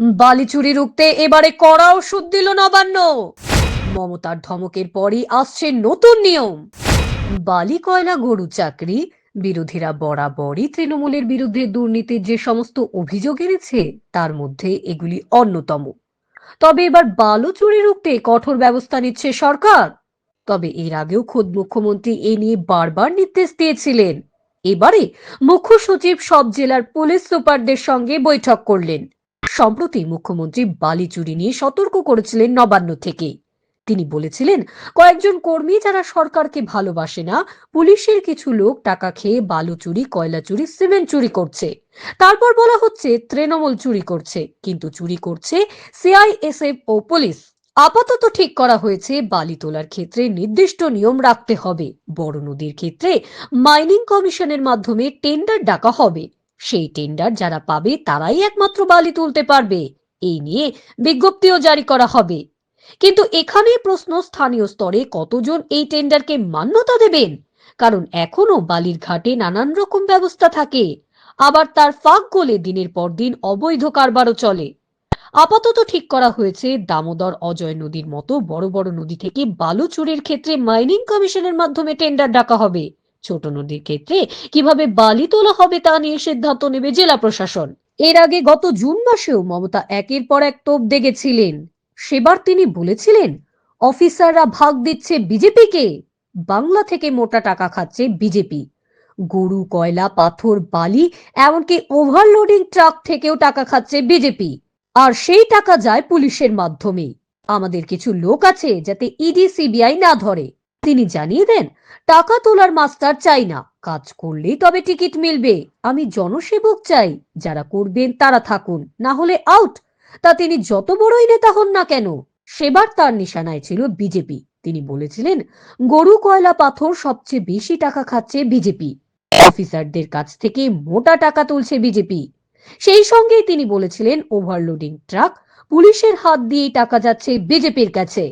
বালি চুরি রুখতে এবারে কড়া ওষুধ দিল নবান্ন। মমতার ধমকের পরই আসছে নতুন নিয়ম। বালি, কয়লা, গরু চাকরি, বিরোধীরা বরাবরই তৃণমূলের বিরুদ্ধে দুর্নীতির যে সমস্ত অভিযোগ এনেছে, তার মধ্যে এগুলি অন্যতম। তবে এবার বালু চুরি রুখতে কঠোর ব্যবস্থা নিচ্ছে সরকার। তবে এর আগেও খোদ মুখ্যমন্ত্রী এ নিয়ে বারবার নির্দেশ দিয়েছিলেন। এবারে মুখ্য সচিব সব জেলার পুলিশ সুপারদের সঙ্গে বৈঠক করলেন। সম্প্রতি মুখ্যমন্ত্রী বালি চুরি নিয়ে সতর্ক করেছিলেন নবান্ন থেকে। তিনি বলেছিলেন, কয়েকজন কর্মী যারা সরকারকে ভালোবাসে না, পুলিশের কিছু লোক টাকা খেয়ে বালু চুরি, কয়লা চুরি, সিমেন্ট চুরি করছে। তারপর বলা হচ্ছে, তৃণমূল চুরি করছে, কিন্তু চুরি করছে সিআইএসএফ ও পুলিশ। আপাতত ঠিক করা হয়েছে, বালি তোলার ক্ষেত্রে নির্দিষ্ট নিয়ম রাখতে হবে। বড় নদীর ক্ষেত্রে মাইনিং কমিশনের মাধ্যমে টেন্ডার ডাকা হবে। সেই টেন্ডার যারা পাবে তারাই একমাত্র বালি তুলতে পারবে। এই নিয়ে বিজ্ঞপ্তিও জারি করা হবে। কিন্তু এখানে প্রশ্ন, স্থানীয় স্তরে কতজন এই টেন্ডারকে মান্যতা দেবেন? কারণ এখনও বালির ঘাটে নানান রকম ব্যবস্থা থাকে। আবার তার ফাঁক গোলে দিনের পর দিন অবৈধ কারবারও চলে। আপাতত ঠিক করা হয়েছে, দামোদর অজয় নদীর মতো বড় বড় নদী থেকে বালু চুরির ক্ষেত্রে মাইনিং কমিশনের মাধ্যমে টেন্ডার ডাকা হবে। ছোট নদীর ক্ষেত্রে কীভাবে বালি তোলা হবে তা নিয়ে সিদ্ধান্ত নেবে জেলা প্রশাসন। এর আগে গত জুন মাসেও মমতা একের পর এক তোপ দেখেছিলেন সেবার তিনি বলেছিলেন, অফিসাররা ভাগ দিচ্ছে বিজেপিকে, বাংলা থেকে মোটা টাকা খাচ্ছে বিজেপি। গরু, কয়লা, পাথর, বালি, এমনকি ওভারলোডিং ট্রাক থেকেও টাকা খাচ্ছে বিজেপি। আর সেই টাকা যায় পুলিশের মাধ্যমে। আমাদের কিছু লোক আছে যাতে ইডি, সিবিআই না ধরে। তিনি জানিয়ে দেন, টাকা তোলার মাস্টার চাই না। কাজ করলেই তবে টিকিট মিলবে। আমি জনসেবক চাই, যারা করবেন তারা থাকুন, না হলে আউট। তা তিনি যত বড়ই নেতা হন না কেন, সেবার তার নিশানায় ছিল বিজেপি। তিনি বলেছিলেন, গরু, কয়লা, পাথর সবচেয়ে বেশি টাকা খাচ্ছে বিজেপি। অফিসারদের কাছ থেকে মোটা টাকা তুলছে বিজেপি। সেই সঙ্গেই তিনি বলেছিলেন, ওভারলোডিং ট্রাক পুলিশের হাত দিয়েই টাকা যাচ্ছে বিজেপির কাছে।